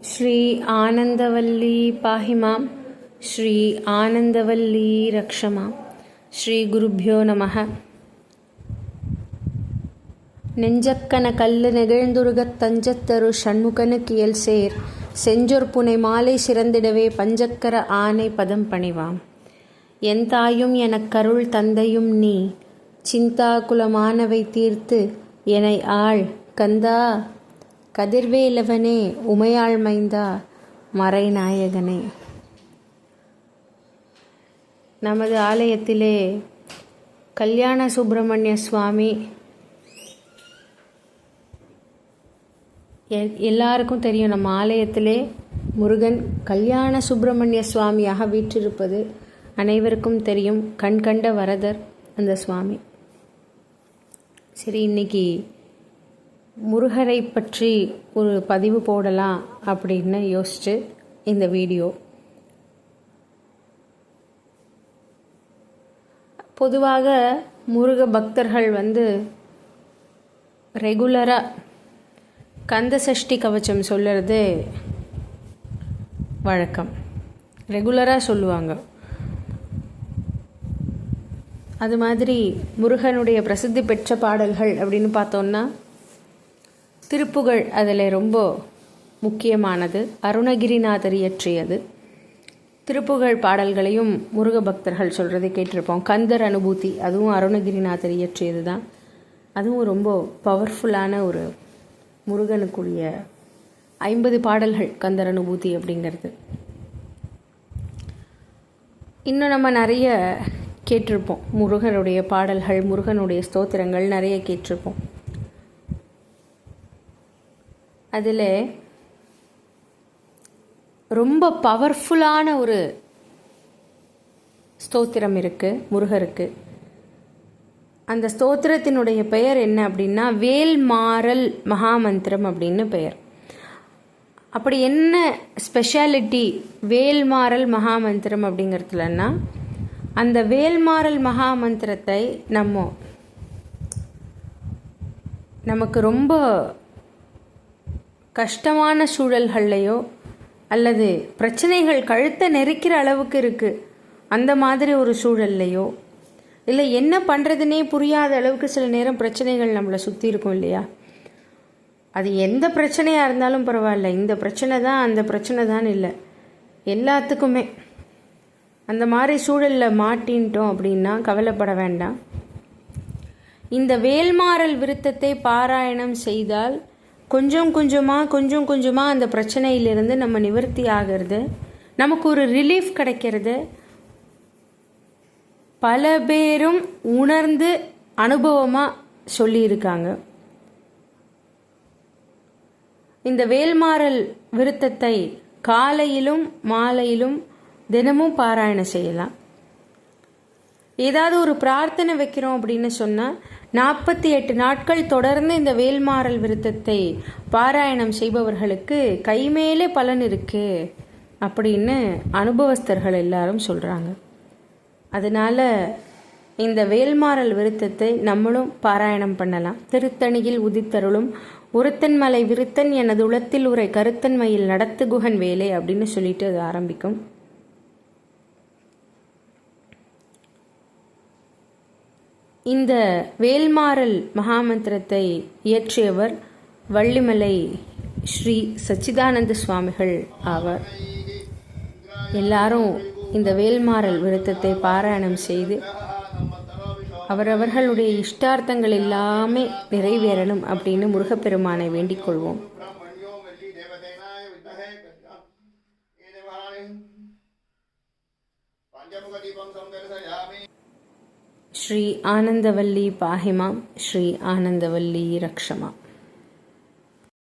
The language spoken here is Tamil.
ஸ்ரீ ஆனந்தவல்லி பாஹிமாம் ஸ்ரீ ஆனந்தவல்லி ரக்ஷமா ஸ்ரீ குருப்பியோ நமக நெஞ்சக்கன கல்லு நெகிழ்ந்துருகத் தஞ்சத்தரு சண்முகனுக்கு கியல் சேர் செஞ்சொற் புனை மாலை சிறந்திடவே பஞ்சக்கர ஆனை பதம் பணிவாம். என் தாயும் எனக்கருள் தந்தையும் நீ சிந்தாகுலமானவை தீர்த்து என்னை ஆள் கந்தா கதிர்வேலவனே உமையாள் மைந்தா மறைநாயகனே. நமது ஆலயத்திலே கல்யாண சுப்பிரமணிய சுவாமி எல்லாருக்கும் தெரியும் நம்ம ஆலயத்திலே முருகன் கல்யாண சுப்பிரமணிய சுவாமியாக வீற்றிருப்பது அனைவருக்கும் தெரியும். கண்கண்ட வரதர் அந்த சுவாமி. சரி இன்னைக்கு முருகரை பற்றி ஒரு பதிவு போடலாம் அப்படின்னு யோசிச்சு இந்த வீடியோ. பொதுவாக முருக பக்தர்கள் வந்து ரெகுலராக கந்த சஷ்டி கவச்சம் சொல்லுறது வழக்கம். ரெகுலராக சொல்லுவாங்க. அது மாதிரி முருகனுடைய பிரசித்தி பெற்ற பாடல்கள் அப்படின்னு பார்த்தோன்னா திருப்புகழ் அதில் ரொம்ப முக்கியமானது. அருணகிரிநாதர் இயற்றியது. திருப்புகழ் பாடல்களையும் முருக பக்தர்கள் சொல்கிறதை கேட்டிருப்போம். கந்தர் அனுபூதி அதுவும் அருணகிரிநாதர் இயற்றியது தான். அதுவும் ரொம்ப பவர்ஃபுல்லான ஒரு முருகனுக்குரிய ஐம்பது பாடல்கள் கந்தர் அனுபூதி அப்படிங்கிறது. இன்னும் நம்ம நிறைய கேட்டிருப்போம். முருகனுடைய பாடல்கள் முருகனுடைய ஸ்தோத்திரங்கள் நிறைய கேட்டிருப்போம். அதில் ரொம்ப பவர்ஃபுல்லான ஒரு ஸ்தோத்திரம் இருக்குது முருகருக்கு அந்த ஸ்தோத்திரத்தினுடைய பெயர் என்ன அப்படின்னா வேல்மாறல் மகாமந்திரம் அப்படின்னு பெயர். அப்படி என்ன ஸ்பெஷாலிட்டி வேல்மாறல் மகாமந்திரம் அப்படிங்கிறதுலன்னா அந்த வேல்மாறல் மகாமந்திரத்தை நம்ம நமக்கு ரொம்ப கஷ்டமான சூழல்கள்லையோ அல்லது பிரச்சனைகள் கழுத்தை நெருக்கிற அளவுக்கு இருக்குது அந்த மாதிரி ஒரு சூழல்லையோ இல்லை என்ன பண்ணுறதுனே புரியாத அளவுக்கு சில நேரம் பிரச்சனைகள் நம்மளை சுற்றி இருக்கும் இல்லையா? அது எந்த பிரச்சனையாக இருந்தாலும் பரவாயில்ல. இந்த பிரச்சனை தான் அந்த பிரச்சனை தான் இல்லை. எல்லாத்துக்குமே. அந்த மாதிரி சூழலில் மாட்டின்ட்டோம் அப்படின்னா கவலைப்பட வேண்டாம். இந்த வேல்மாறல் விருத்தத்தை பாராயணம் செய்தால் கொஞ்சம் கொஞ்சமாக கொஞ்சம் கொஞ்சமாக அந்த பிரச்சனையிலிருந்து நம்ம நிவர்த்தி ஆகிறது. நமக்கு ஒரு ரிலீஃப் கிடைக்கிறது. பல பேரும் உணர்ந்து அனுபவமாக சொல்லியிருக்காங்க. இந்த வேல்மாறல் விருத்தத்தை காலையிலும் மாலையிலும் தினமும் பாராயணம் செய்யலாம். ஏதாவது ஒரு பிரார்த்தனை வைக்கிறோம் அப்படின்னு சொன்னால் நாற்பத்தி எட்டு நாட்கள் தொடர்ந்து இந்த வேல்மாறல் விருத்தத்தை பாராயணம் செய்பவர்களுக்கு கைமேலே பலன் இருக்கு அப்படின்னு அனுபவஸ்தர்கள் எல்லாரும் சொல்கிறாங்க அதனால் இந்த வேல்மாறல் விருத்தத்தை நம்மளும் பாராயணம் பண்ணலாம். திருத்தணியில் உதித்தருளும் உருத்தன்மலை விருத்தன் எனது உளத்தில் உரை கருத்தன்மையில் நடத்து குகன் வேலை அப்படின்னு சொல்லிட்டு அது ஆரம்பிக்கும். இந்த வேல்மாறல் மகாமந்திரத்தை இயற்றியவர் வள்ளிமலை ஸ்ரீ சச்சிதானந்த சுவாமிகள் ஆவார். எல்லாரும் இந்த வேல்மாறல் விருத்தத்தை பாராயணம் செய்து அவரவர்களுடைய இஷ்டார்த்தங்கள் எல்லாமே நிறைவேறணும் அப்படின்னு முருகப்பெருமானை வேண்டிக் கொள்வோம். பஞ்சமுக தீபம் ಶ್ರೀ ಆನಂದವಲ್ಲಿ ಪಾಹಿಮ ಶ್ರೀ ಆನಂದವಲ್ಲಿ ರಕ್ಷಮ.